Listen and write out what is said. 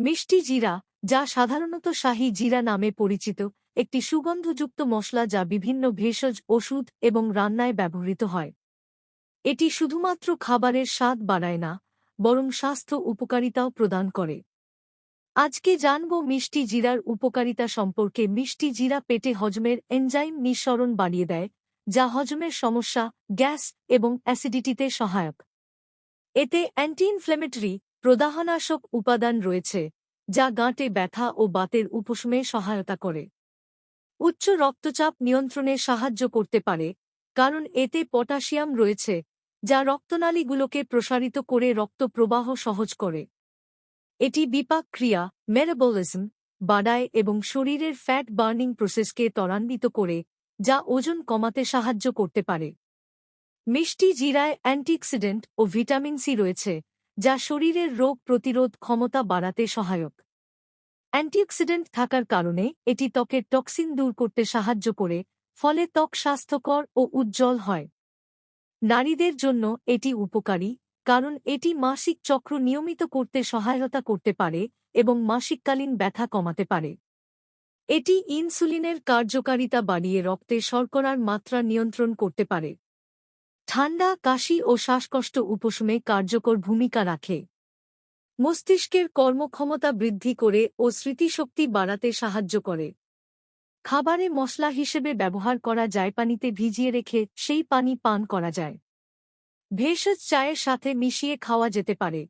মিষ্টি জিরা, যা সাধারণত শাহী জিরা নামে পরিচিত, একটি সুগন্ধযুক্ত মশলা যা বিভিন্ন ভেষজ, ওষুধ এবং রান্নায় ব্যবহৃত হয়। এটি শুধুমাত্র খাবারের স্বাদ বাড়ায় না, বরং স্বাস্থ্য উপকারিতাও প্রদান করে। আজকে জানব মিষ্টি জিরার উপকারিতা সম্পর্কে মিষ্টি জিরা পেটে হজমের এনজাইম নিঃসরণ বাড়িয়ে দেয়, যা হজমের সমস্যা, গ্যাস এবং অ্যাসিডিটিতে সহায়ক। এতে অ্যান্টি ইনফ্লেমেটরি প্রদাহনাশক উপাদান রয়েছে, যা গাঁটে ব্যথা ও বাতের উপশমে সহায়তা করে। উচ্চ রক্তচাপ নিয়ন্ত্রণে সাহায্য করতে পারে, কারণ এতে পটাশিয়াম রয়েছে, যা রক্তনালীগুলোকে প্রসারিত করে রক্ত প্রবাহ সহজ করে। এটি বিপাক ক্রিয়া মেটাবলিজম বাড়ায় এবং শরীরের ফ্যাট বার্নিং প্রসেসকে ত্বরান্বিত করে, যা ওজন কমাতে সাহায্য করতে পারে। মিষ্টি জিরায় অ্যান্টিঅক্সিডেন্ট ও ভিটামিন সি রয়েছে যা শরীরের রোগ প্রতিরোধ ক্ষমতা বাড়াতে সহায়ক। অ্যান্টিঅক্সিডেন্ট থাকার কারণে এটি ত্বকের টক্সিন দূর করতে সাহায্য করে, ফলে ত্বক স্বাস্থ্যকর ও উজ্জ্বল হয়। নারীদের জন্য এটি উপকারী, কারণ এটি মাসিক চক্র নিয়মিত করতে সহায়তা করতে পারে এবং মাসিককালীন ব্যথা কমাতে পারে। এটি ইনসুলিনের কার্যকারিতা বাড়িয়ে রক্তে শর্করার মাত্রা নিয়ন্ত্রণ করতে পারে। ঠান্ডা, কাশি ও শ্বাসকষ্ট উপশমে কার্যকর ভূমিকা রাখে। মস্তিষ্কের কর্মক্ষমতা বৃদ্ধি করে ও স্মৃতিশক্তি বাড়াতে সাহায্য করে। খাবারে মশলা হিসেবে ব্যবহার করা যায় পানিতে ভিজিয়ে রেখে সেই পানি পান করা যায়। ভেষজ চায়ের সাথে মিশিয়ে খাওয়া যেতে পারে।